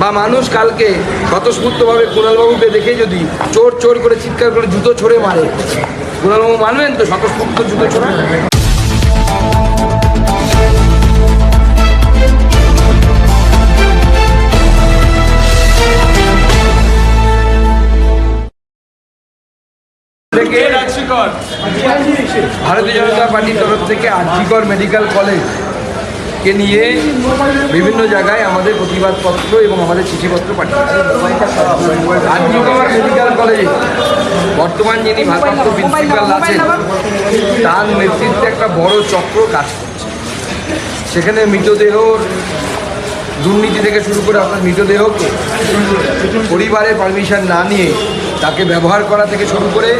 বা মানুষ কালকে স্বতঃস্ফূর্তভাবে কুণালবাবুকে দেখে যদি চোর চোর করে চিৎকার করে জুতো ছড়ে মারে কুণালবাবু মানবেন তো স্বতঃস্ফূর্ত জুতো ছড়া? ভারতীয় জনতা পার্টির তরফ থেকে আরজিকর মেডিকেল কলেজ কে নিয়ে বিভিন্ন জায়গায় আমাদের প্রতিবাদপত্র এবং আমাদের চিঠিপত্র পাঠিয়েছে। আরজিকর মেডিকেল কলেজে বর্তমান যিনি ভারপ্রাপ্ত প্রিন্সিপাল আছেন, তার নেতৃত্বে একটা বড় চক্র কাজ করছে। সেখানে মৃতদেহর দুর্নীতি থেকে শুরু করে আপনার মৃতদেহকে পরিবারের পারমিশন না নিয়ে তাকে ব্যবহার করা থেকে শুরু করে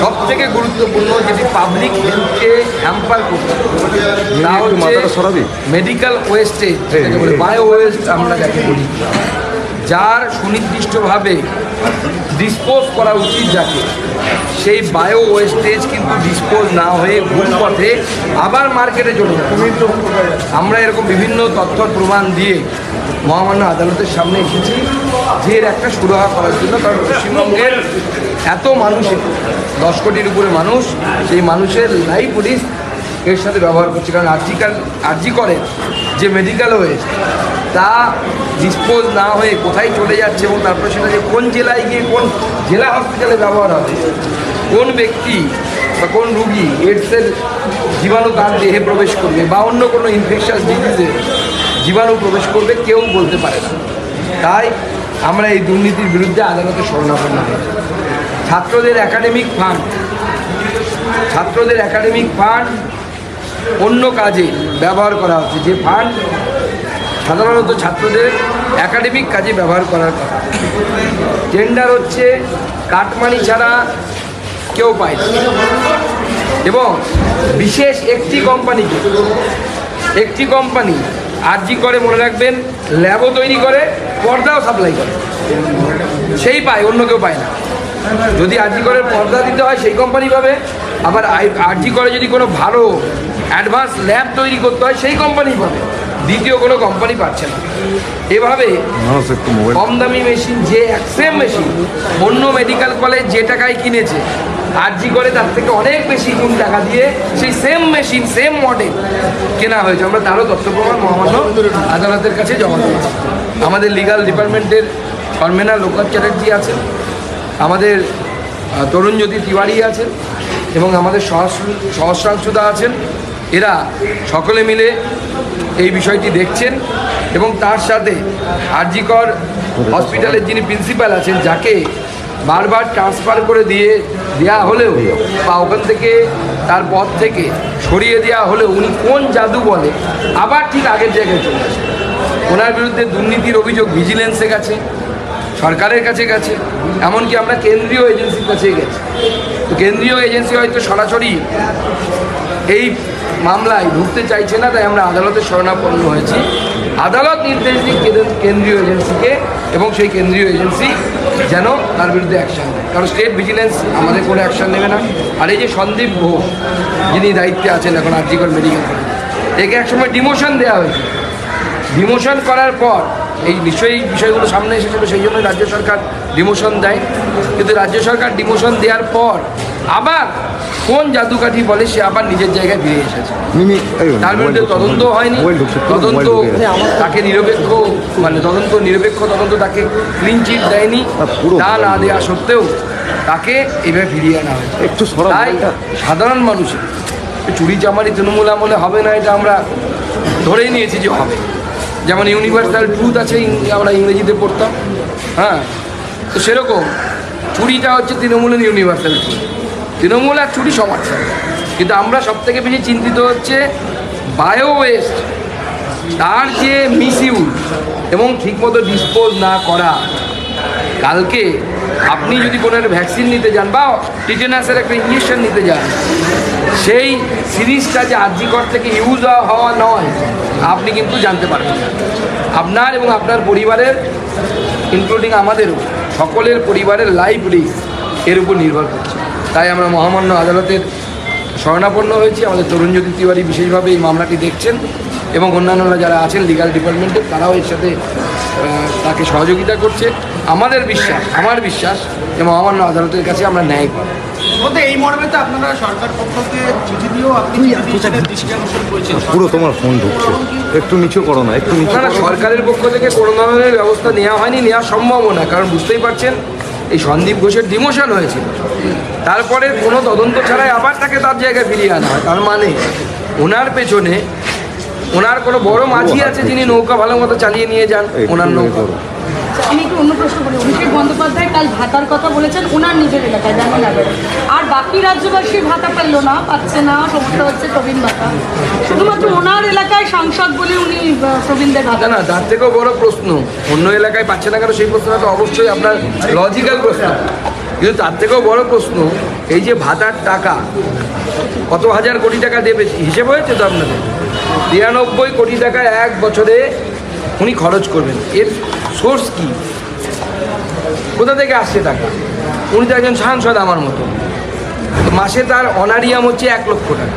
সব থেকে গুরুত্বপূর্ণ যেটি পাবলিক হেলথকে হ্যাম্পার করছে তা হচ্ছে মেডিকেল ওয়েস্টেজ বায়ো ওয়েস্ট আমরা যাকে বলি। যার সুনির্দিষ্টভাবে ডিসপোজ করা উচিত যাকে সেই বায়ো ওয়েস্টেজ কিন্তু ডিসপোজ না হয়ে ভুল পথে আবার মার্কেটে চলে যাবে আমরা এরকম বিভিন্ন তথ্য প্রমাণ দিয়ে মহামান্য আদালতের সামনে এসেছি যে একটা সুরাহা করার জন্য, কারণ পশ্চিমবঙ্গের এত মানুষ, দশ কোটির উপরে মানুষ, সেই মানুষের লাইফ পুলিশ এর সাথে ব্যবহার করছে। কারণ আর্জিকাল আর্জি করে যে মেডিকেল ওয়েস্ট তা ডিসপোজ না হয়ে কোথায় চলে যাচ্ছে এবং তারপরে সেটা যে কোন জেলায় গিয়ে কোন জেলা হসপিটালে ব্যবহার হবে, কোন ব্যক্তি বা কোন রুগী এডসের জীবাণু তার দেহে প্রবেশ করবে বা অন্য কোনো ইনফেকশাস ডিজিজে জীবাণু প্রবেশ করবে, কেউ বলতে পারে না। তাই আমরা এই দুর্নীতির বিরুদ্ধে আদালতে শরণাপন্ন হয়েছি ছাত্রদের একাডেমিক ফান্ড, ছাত্রদের একাডেমিক ফান্ড অন্য কাজে ব্যবহার করা হচ্ছে। যে ফান্ড সাধারণত ছাত্রদের একাডেমিক কাজে ব্যবহার করার কথা। টেন্ডার হচ্ছে, কাটমানি ছাড়া কেউ পায় এবং বিশেষ একটি কোম্পানিকে, একটি কোম্পানি আরজি করে মনে রাখবেন ল্যাবও তৈরি করে পর্দাও সাপ্লাই করে। সেই পায় অন্য কেউ পায় না। যদি আরজি করে পর্দা দিতে হয় সেই কোম্পানি পাবে। আবার আরজি করে যদি কোনো ভালো অ্যাডভান্স ল্যাব তৈরি করতে হয় সেই কোম্পানি পাবে। দ্বিতীয় কোনো কোম্পানি পাচ্ছে না। এভাবে কম দামি মেশিন যে সেম মেশিন অন্য মেডিকেল কলেজ যে টাকায় কিনেছে আরজি করে তার থেকে অনেক বেশি গুণ টাকা দিয়ে সেই সেম মেশিন সেম মডেল কেনা হয়েছে। আমরা তারও তথ্য প্রমাণ মহামান্য আদালতের কাছে জমা দিয়েছি। আমাদের লিগাল ডিপার্টমেন্টের কনভেনার লোকনাথ চ্যাটার্জি আছেন আমাদের আহ, তরুণজ্যোতি তিওয়ারি আছেন এবং আমাদের সহস্র- সহস্রাংশুদা আছেন। এরা সকলে মিলে এই বিষয়টি দেখছেন এবং তার সাথে আরজিকর হসপিটালের যিনি প্রিন্সিপাল আছেন যাকে বারবার ট্রান্সফার করে দিয়ে দেওয়া হলেও বা ওখান থেকে তার পদ থেকে সরিয়ে দেওয়া হলেও উনি কোন জাদু বলে, আবার ঠিক আগের জায়গায় চলে আসেন ওনার বিরুদ্ধে দুর্নীতির অভিযোগ ভিজিলেন্সে গেছে, সরকারের কাছে গেছে, এমনকি আমরা কেন্দ্রীয় এজেন্সির কাছে গেছি। তো কেন্দ্রীয় এজেন্সি হয়তো সরাসরি এই মামলায় ঢুকতে চাইছে না, তাই আমরা আদালতের শরণাপন্ন হয়েছি। আদালত নির্দেশ দিক কেন্দ্র- কেন্দ্রীয় এজেন্সিকে এবং সেই কেন্দ্রীয় এজেন্সি যেন তার বিরুদ্ধে অ্যাকশান নেয়। কারণ স্টেট ভিজিলেন্স আমাদের কোনো অ্যাকশান নেবে না। আর এই যে সন্দীপ ঘোষ, যিনি দায়িত্বে আছেন এখন আর্জিকর মেডিকেল একে একসময় ডিমোশন দেওয়া হয়েছে। ডিমোশন করার পর এই নিশ্চয়ই বিষয়গুলো সামনে এসেছিল, সেই জন্য রাজ্য সরকার ডিমোশন দেয়। কিন্তু রাজ্য সরকার ডিমোশন দেওয়ার পর আবার কোন জাদুকাঠি বলে সে আবার নিজের জায়গায় ফিরে এসেছে? তার বিরুদ্ধে তদন্ত হয়নি। তদন্ত তাকে নিরপেক্ষ মানে তদন্ত নিরপেক্ষ তদন্ত তাকে ক্লিন চিট দেয়নি। তা না দেওয়া সত্ত্বেও তাকে এভাবে ফিরিয়ে আনা হয়েছে। একটু তাই সাধারণ মানুষের চুরি চামারি তৃণমূল আমলে হবে না এটা আমরা ধরেই নিয়েছি যে হবে। যেমন ইউনিভার্সাল ট্রুথ আছে আমরা ইংরেজিতে পড়তাম হ্যাঁ? তো সেরকম চুরিটা হচ্ছে তৃণমূলের ইউনিভার্সাল ট্রুথ তৃণমূল আর চুরি সমান কিন্তু আমরা সব থেকে বেশি চিন্তিত হচ্ছে বায়ো ওয়েস্ট, তার যে মিসইউজ এবং ঠিকমতো ডিসপোজ না করা। কালকে আপনি যদি কোনো একটা ভ্যাকসিন নিতে যান বা টিটেনাসের একটা ইঞ্জেকশন নিতে যান, সেই সিরিজটা যে আর্জিকর থেকে ইউজ হওয়া নয়, আপনি কিন্তু জানতে পারবেন আপনার এবং আপনার পরিবারের ইনক্লুডিং আমাদেরও, সকলের পরিবারের লাইফ রিস্ক এর উপর নির্ভর করছে। তাই আমরা মহামান্য আদালতের শরণাপন্ন হয়েছি। আমাদের তরুণজ্যোতি তিওয়ারি বিশেষভাবে এই মামলাটি দেখছেন এবং অন্যান্যরা যারা আছেন লিগাল ডিপার্টমেন্টে তারাও এর সাথে তাকে সহযোগিতা করছে। আমাদের বিশ্বাস আমার বিশ্বাস যে মহামান্য আদালতের কাছে আমরা ন্যায় পাবো। এই মর্মে তো আপনারা সরকার চিঠি দিয়েও পুরো তোমার ফোন ঢুকছে। একটু নিচু করো না একটু নিচু। সরকারের পক্ষ থেকে কোনো ধরনের ব্যবস্থা নেওয়া হয়নি নেওয়া সম্ভবও না কারণ বুঝতেই পারছেন এই সন্দীপ ঘোষের ডিমোশন হয়েছিল। তারপরে কোনো তদন্ত ছাড়াই আবার তাকে তার জায়গায় ফিরিয়ে আনা হয়। তার মানে ওনার পেছনে ওনার কোনো বড় মাঝি আছে যিনি নৌকা ভালো মতো চালিয়ে নিয়ে যান ওনার নৌকা। আমি একটু অন্য প্রশ্ন করি। অভিষেক বন্দ্যোপাধ্যায় কাল ভাতার কথা বলেছেন ওনার নিজের এলাকায় জামিননগরে আর বাকি রাজ্যবাসী ভাতা পেল না পাচ্ছে না সমস্যা হচ্ছে প্রবীণ ভাতা। ওনার এলাকায় সাংসদ বলে উনি প্রবীণদের না তার থেকেও বড় প্রশ্ন। অন্য এলাকায় পাচ্ছে না কেন সেই প্রশ্নটা তো অবশ্যই আপনার লজিক্যাল প্রশ্ন। কিন্তু তার থেকেও বড় প্রশ্ন, এই যে ভাতার টাকা, কত হাজার কোটি টাকা দেবে, হিসেব হয়েছে তো আপনাদের? তিরানব্বই কোটি টাকা এক বছরে উনি খরচ করবেন। এর সোর্স কি? কোথা থেকে আসছে টাকা? উনি তো একজন সাংসদ আমার মতো। মাসে তার অনারিয়াম হচ্ছে এক লক্ষ টাকা।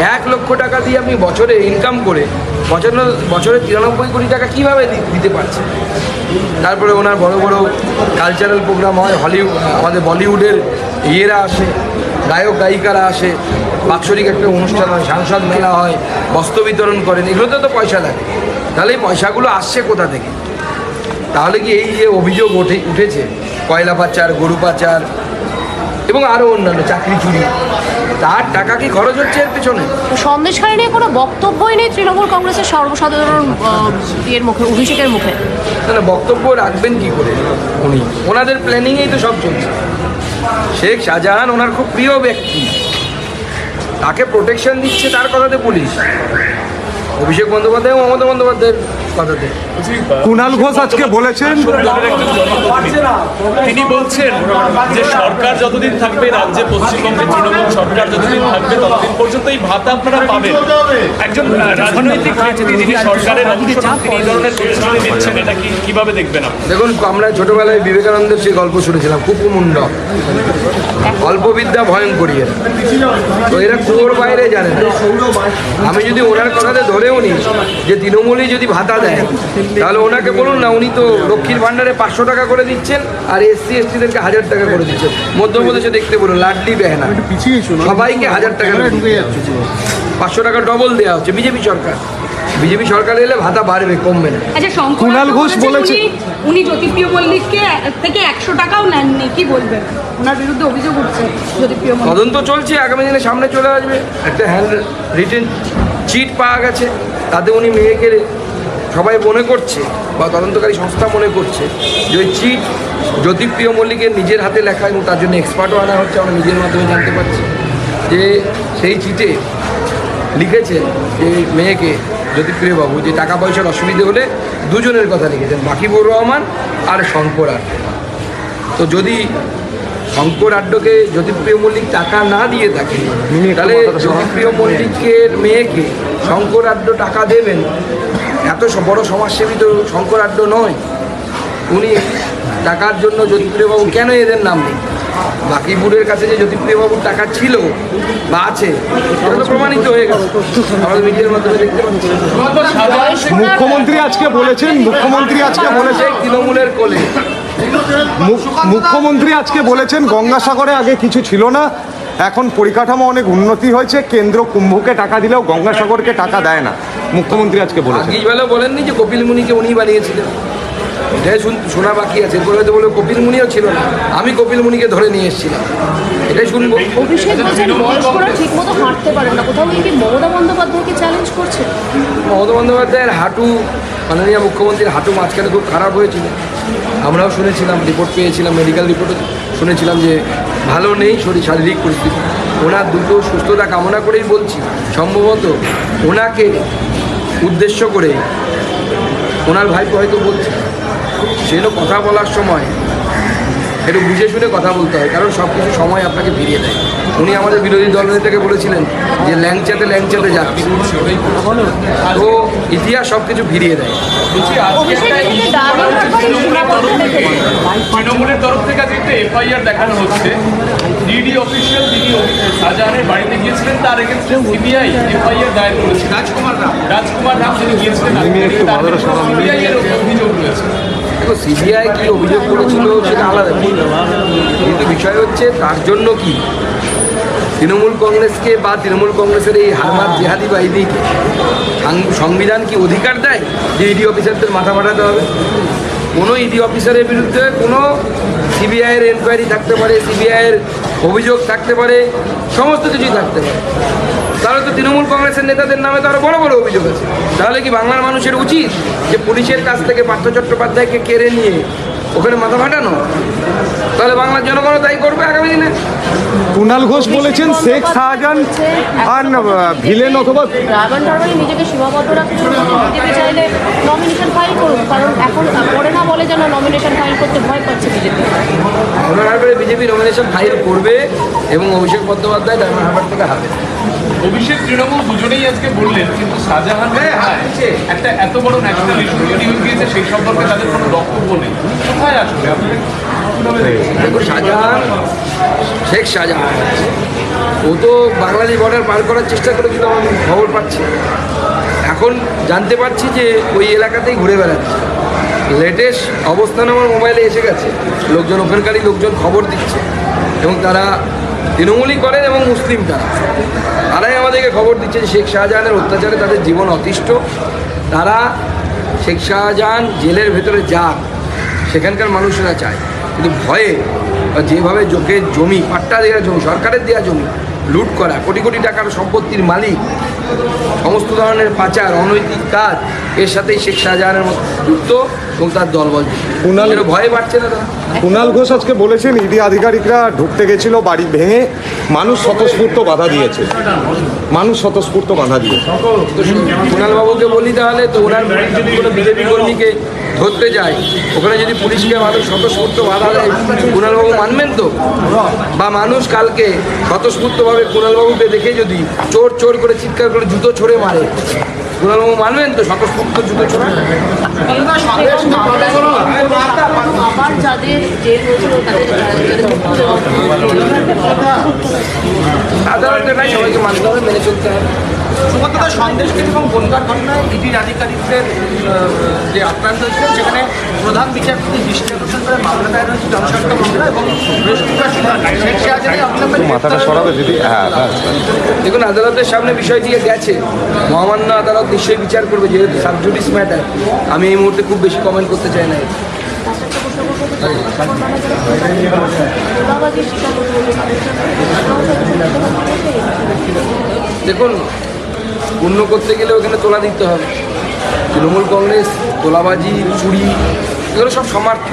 এক লক্ষ টাকা দিয়ে আপনি বছরে ইনকাম করে বছর বছরে তিরানব্বই কোটি টাকা কীভাবে দিতে পারছেন? তারপরে ওনার বড় বড় কালচারাল প্রোগ্রাম হয় হলিউড আমাদের বলিউডের ইয়েরা আসে, গায়ক, গায়িকারা আসে, বাৎসরিক একটা অনুষ্ঠান হয়, সাংসদ মেলা হয়, বস্ত্র বিতরণ করেন, এগুলোতে তো পয়সা লাগে। তাহলে এই পয়সাগুলো আসছে কোথা থেকে? তাহলে কি এই যে অভিযোগ ওঠে, উঠেছে কয়লা পাচার, গরু পাচার এবং আরও অন্যান্য চাকরি চুরি। তার টাকা কি খরচ হচ্ছে এর পেছনে? সন্দেশখালী নিয়ে কোনো বক্তব্যই নেই তৃণমূল কংগ্রেসের সর্বসাধারণ এর মুখে অভিষেকের মুখে। না বক্তব্য রাখবেন কি করে উনি? ওনাদের প্ল্যানিংয়েই তো সব চলছে। শেখ শাহজাহান ওনার খুব প্রিয় ব্যক্তি। তাকে প্রোটেকশন দিচ্ছে তার কথাতে পুলিশ। অভিষেক বন্দ্যোপাধ্যায় এবং মমতা বন্দ্যোপাধ্যায়ের কথাতে কুণাল ঘোষ আজকে বলেছেন তিনি বলছেন যে সরকার যতদিন থাকবে রাজ্যে পশ্চিমবঙ্গের তৃণমূল সরকার যতদিন থাকবে ততদিন পর্যন্ত এই ভাতা আপনারা পাবেন। একজন রাজনৈতিক ব্যক্তি যিনি সরকারের অংশ তিনি এই ধরনের প্রতিশ্রুতি দিচ্ছেন এটা কি কীভাবে দেখবেন আপনি? দেখুন আমরা ছোটবেলায় বিবেকানন্দের সেই গল্প শুনেছিলাম কুকুমুন্ড অল্পবিদ্যা ভয়ঙ্করী এরা। তো এরা কুয়োর বাইরে জানে না। আমি যদি ওনার কথাতে ধরেও নিই যে তৃণমূলই যদি ভাতা দেয় তাহলে ওনাকে বলুন না উনি তো লক্ষ্মীর ভাণ্ডারে পাঁচশো টাকা করে দিচ্ছেন আর এসসি এসটিদেরকে হাজার টাকা করে দিচ্ছেন। মধ্যপ্রদেশে দেখতে বলুন লাডলি বেহনা। সবাইকে হাজার টাকা। পাঁচশো টাকা ডবল দেওয়া হচ্ছে বিজেপি সরকার। বিজেপি সরকার এলে ভাতা বাড়বে কমবে না। আচ্ছা শঙ্কর কুণাল ঘোষ বলেছেন বলেছে- উনি- জ্যোতিপ্রিয় মল্লিককে থেকে একশো টাকাও নেননি কি বলবেন? ওনার বিরুদ্ধে অভিযোগ উঠছে জ্যোতিপ্রিয় তদন্ত চলছে আগামী দিনে সামনে চলে আসবে। একটা হ্যান্ড রিটেন চিট পাওয়া গেছে তাতে উনি মেয়েকে সবাই মনে করছে বা তদন্তকারী সংস্থা মনে করছে যে ওই চিট জ্যোতিপ্রিয় মল্লিকের নিজের হাতে লেখা এবং তার জন্য এক্সপার্টও আনা হচ্ছে আমরা নিজের মাধ্যমে জানতে পারছি। যে সেই চিটে লিখেছে যে মেয়েকে জ্যোতিপ্রিয় বাবু যে টাকা পয়সার অসুবিধে হলে দুজনের কথা লিখেছেন বাকিবুর রহমান আর শঙ্কর আর তো যদি শঙ্কর আড্ডকে জ্যোতিপ্রিয় মল্লিক টাকা না দিয়ে থাকে তাহলে জ্যোতিপ্রিয় মল্লিকের মেয়েকে শঙ্কর আড্ড টাকা দেবেন। এত বড় সমাজসেবী তো শঙ্কর আড্ড নয়। উনি টাকার জন্য জ্যোতিপ্রিয়বাবু কেন এদের নাম নেই বাকিপুরের কাছে যে জ্যোতিপ্রিয়বাবুর টাকা ছিল বা আছে সেটা তো প্রমাণিত হয়ে গেছে আমাদের মিডিয়ার মাধ্যমে দেখতে পাচ্ছি। মুখ্যমন্ত্রী আজকে বলেছেন মুখ্যমন্ত্রী আজকে বলেছেন। সেই তৃণমূলের কোলে। মুখ- মুখ্যমন্ত্রী আজকে বলেছেন গঙ্গাসাগরে আগে কিছু ছিল না এখন পরিকাঠামো অনেক উন্নতি হয়েছে কেন্দ্র কুম্ভকে টাকা দিলেও গঙ্গাসাগরকে টাকা দেয় না। মুখ্যমন্ত্রী আজকে বলেছেন। বলেননি যে কপিল মুনিকে উনি বানিয়েছিলেন। এটাই শুন- শোনা বাকি আছে এরপরে হয়তো বলে কপিল মুনিও ছিল না। আমি কপিল মুনিকে ধরে নিয়ে এসেছিলাম। এটাই শুনব। অভিষেক বলছেন বয়স্করা ঠিক হাঁটতে পারে না। কোথাও কি মমতা বন্দ্যোপাধ্যায়কে চ্যালেঞ্জ করছে? মমতা বন্দ্যোপাধ্যায়ের হাঁটু মাননীয় মুখ্যমন্ত্রীর হাঁটু মাঝখানে খুব খারাপ হয়েছিল। আমরাও শুনেছিলাম রিপোর্ট পেয়েছিলাম মেডিকেল রিপোর্টে শুনেছিলাম যে ভালো নেই শরীর শারীরিক পরিস্থিতি। ওনার দুটো সুস্থতা কামনা করেই বলছি। সম্ভবত ওনাকে উদ্দেশ্য করে ওনার ভাইপো হয়তো বলছে। সেজন্য কথা বলার সময় একটু বুঝে শুনে কথা বলতে হয় কারণ সব কিছু সময় আপনাকে ফিরিয়ে দেয়। উনি আমাদের বিরোধী দলনেতাকে বলেছিলেন যে ল্যাংচাতে ল্যাংচাতে যাচ্ছে। তো ইতিহাস সব কিছু ফিরিয়ে দেয়। তৃণমূলের তরফ থেকে আজকে একটা এফআইআর দেখানো হচ্ছে। ডিডি অফিসিয়াল যিনি শাহজাহানের বাড়িতে গিয়েছিলেন তার এগেনস্টে সিবিআই এফআইআর দায়ের করেছে। রাজকুমার রাম রাজকুমার রাম যিনি গিয়েছিলেন সিবিআই এর অভিযোগ রয়েছে। দেখো সিবিআই কি অভিযোগ করেছিল সেটা আলাদা। কিন্তু বিষয় হচ্ছে তার জন্য কি তৃণমূল কংগ্রেসকে বা তৃণমূল কংগ্রেসের এই হারমার জেহাদি বাহিনীকে সাং- সংবিধান কি অধিকার দেয় যে ইডি অফিসারদের মাথা পাঠাতে হবে কোনো ইডি অফিসারের বিরুদ্ধে কোনো সিবিআইয়ের এনকোয়ারি থাকতে পারে সিবিআইয়ের অভিযোগ থাকতে পারে, সমস্ত কিছুই থাকতে পারে। তাহলে তো তৃণমূল কংগ্রেসের নেতাদের নামে তো আরও বড় বড় অভিযোগ আছে। তাহলে কি বাংলার মানুষের উচিত যে পুলিশের কাছ থেকে পার্থ চট্টোপাধ্যায়কে কেড়ে নিয়ে ওখানে মাথা ফাটানো? তাহলে বাংলার জনগণও তাই করবে আগামী দিনে? কুণাল ঘোষ বলেছেন শেখ শাহজাহান আর ভিলেন অথবা রাবণ টারবারি নিজেকে সীমাবদ্ধ রাখতে বিজেপি চাইলে নমিনেশন ফাইল করুন কারণ এখন পরে না বলে যেন নমিনেশন ফাইল করতে ভয় পাচ্ছে বিজেপি। ডায়মন্ড হারবারে বিজেপি নমিনেশন ফাইল করবে এবং অভিষেক বন্দ্যোপাধ্যায় ডায়মন্ড হারবার থেকে হারবে অভিষেক তৃণমূল দুজনেই আজকে বললেন কিন্তু শাহজাহান একটা এত বড় ন্যাশনাল ইস্যু তৈরি হয়ে গিয়েছে সেই সম্পর্কে তাদের কোনো বক্তব্য নেই। কোথায় আসলে আপনাদের শাহজাহান শেখ শাহজাহান ও তো বাংলাদেশ বর্ডার পার করার চেষ্টা করেছিল আমি খবর পাচ্ছি। এখন জানতে পারছি যে ওই এলাকাতেই ঘুরে বেড়াচ্ছে। লেটেস্ট অবস্থান আমার মোবাইলে এসে গেছে। লোকজন ওখানকারই লোকজন খবর দিচ্ছে। এবং তারা তৃণমূলই করেন এবং মুসলিম তারা। তারাই আমাদেরকে খবর দিচ্ছেন শেখ শাহজাহানের অত্যাচারে তাদের জীবন অতিষ্ঠ। তারা শেখ শাহজাহান জেলের ভেতরে যাক, সেখানকার মানুষেরা চায়। কিন্তু ভয়ে বা যেভাবে জোকে জমি, পাট্টা দেওয়া জমি, সরকারের দেওয়া জমি লুট করা কোটি কোটি টাকার সম্পত্তির মালিক সমস্ত ধরনের পাচার অনৈতিক কাজ এর সাথেই শেখ শাহজাহানের যুক্ত এবং তার দলবল কুণাল- ভয়ে পাচ্ছে না কুণাল ঘোষ আজকে বলেছেন ইডি আধিকারিকরা ঢুকতে গেছিল বাড়ি ভেঙে মানুষ স্বতঃস্ফূর্ত বাধা দিয়েছে। মানুষ স্বতঃস্ফূর্ত বাধা দিয়েছে। তো কুণাল বাবুকে বলি তাহলে তো ওনার বিজেপি কর্মীকে ধরতে যায়। ওখানে যদি পুলিশকে মানুষ স্বতঃস্ফূর্ত বাধা দেয়, কুণালবাবু মানবেন তো? বা মানুষ কালকে স্বতঃস্ফূর্তভাবে কুণালবাবুকে দেখে যদি চোর চোর করে চিৎকার করে জুতো ছড়ে মারে, কুণালবাবু মানবেন তো স্বতঃস্ফূর্ত জুতো ছড়ে? সবাইকে মানতে হবে, মেনে চলতে হবে। সুমন্তদা সন্দেশকে এবং বনগার ঘটনায় ইডির আধিকারিকদের যে আক্রান্ত হয়েছিল সেখানে প্রধান বিচারপতি দৃষ্টি আকর্ষণ করে মামলা দায়ের হয়েছে জনস্বাস্থ্য মামলা এবং হ্যাঁ। দেখুন আদালতের সামনে বিষয়টিকে গেছে মহামান্য আদালত নিশ্চয়ই বিচার করবে যেহেতু সাবজুডিস ম্যাটার। আমি এই মুহূর্তে খুব বেশি কমেন্ট করতে চাই না। দেখুন পূর্ণ করতে গেলে ওখানে তোলা দিতে হবে। তৃণমূল কংগ্রেস, তোলাবাজি, চুরি, এগুলো সব সমার্থ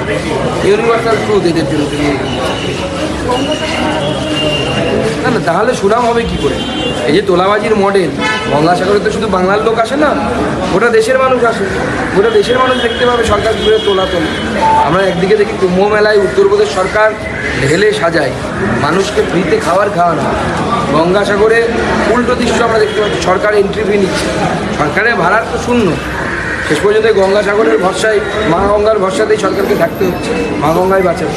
ইউনিভার্সাল ট্রুথ এদের জন্য। তাহলে সুনাম হবে কি করে? এই যে তোলাবাজির মডেল গঙ্গাসাগরে তো শুধু বাংলার লোক আসে না, গোটা দেশের মানুষ আসে। গোটা দেশের মানুষ দেখতে পাবে সরকার কীভাবে তোলা তোলে আমরা একদিকে দেখি কুম্ভ মেলায় উত্তরপ্রদেশ সরকার ঢেলে সাজায়, মানুষকে ফ্রিতে খাবার খাওয়ানো। গঙ্গাসাগরে উল্টো দৃশ্য আমরা দেখতে পাচ্ছি, সরকার এন্ট্রি ফি নিচ্ছে। সরকারের ভাড়ার তো শূন্য। শেষ পর্যন্ত গঙ্গাসাগরের ভরসায়, মা গঙ্গার ভরসাতেই সরকারকে থাকতে হচ্ছে, মা গঙ্গায় বাঁচাবে।